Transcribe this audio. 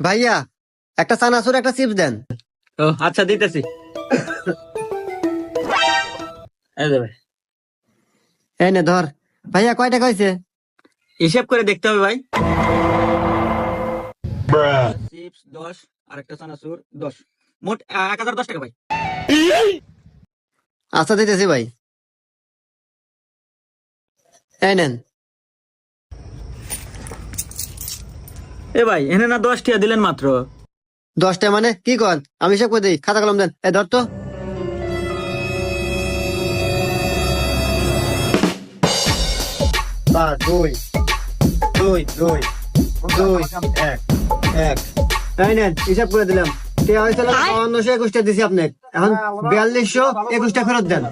ভাইয়া একটা চানাচুর একটা চিপস দেন। ও আচ্ছা দিতেছি। এই দে ভাই। এই নে ধর। ভাইয়া কয় টাকা হয়েছে? হিসেব করে দেখতে হবে ভাই। চিপস দশ আর একটা চানাচুর দশ। মোট এক হাজার দশ টাকা ভাই। আচ্ছা দিতেছি ভাই। এই নেন। এ ভাই এনে না দশ টাকা দিলেন মাত্র। দশটা মানে? কি কর? আমি হিসাব করে দিই খাতা কলম দেন। এই ধর তো। পাঁচ, দুই দুই দুই দুই এক এক। এই নেন হিসাব করে দিলাম। টিয়া হয়েছিল বাউন্নশো একুশটা দিছি আপনি এখন বিয়াল্লিশশো একুশটা ফেরত দেন।